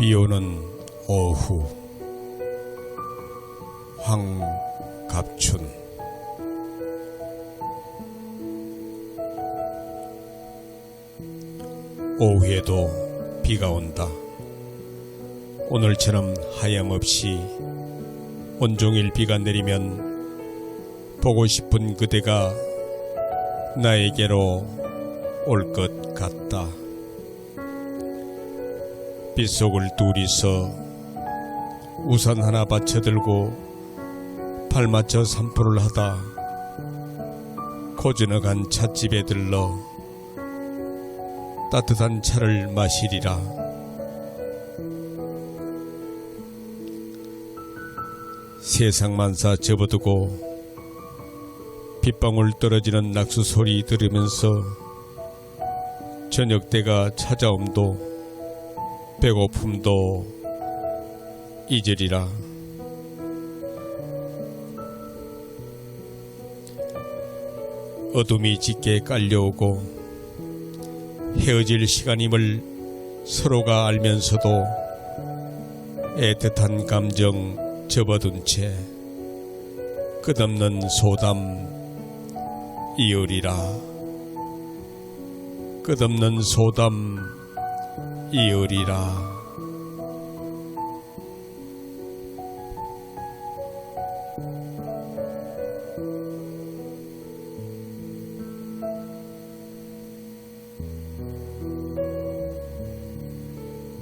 비 오는 오후 황갑춘 오후에도 비가 온다. 오늘처럼 하염없이 온종일 비가 내리면 보고 싶은 그대가 나에게로 올 것 같다. 빗속을 둘이서 우산 하나 받쳐들고 발 맞춰 산포를 하다 고즈넉한 찻집에 들러 따뜻한 차를 마시리라. 세상 만사 접어두고 빗방울 떨어지는 낙수 소리 들으면서 저녁 때가 찾아옴도 배고픔도 잊으리라. 어둠이 짙게 깔려오고 헤어질 시간임을 서로가 알면서도 애틋한 감정 접어둔 채 끝없는 소담 이으리라 끝없는 소담 이으리라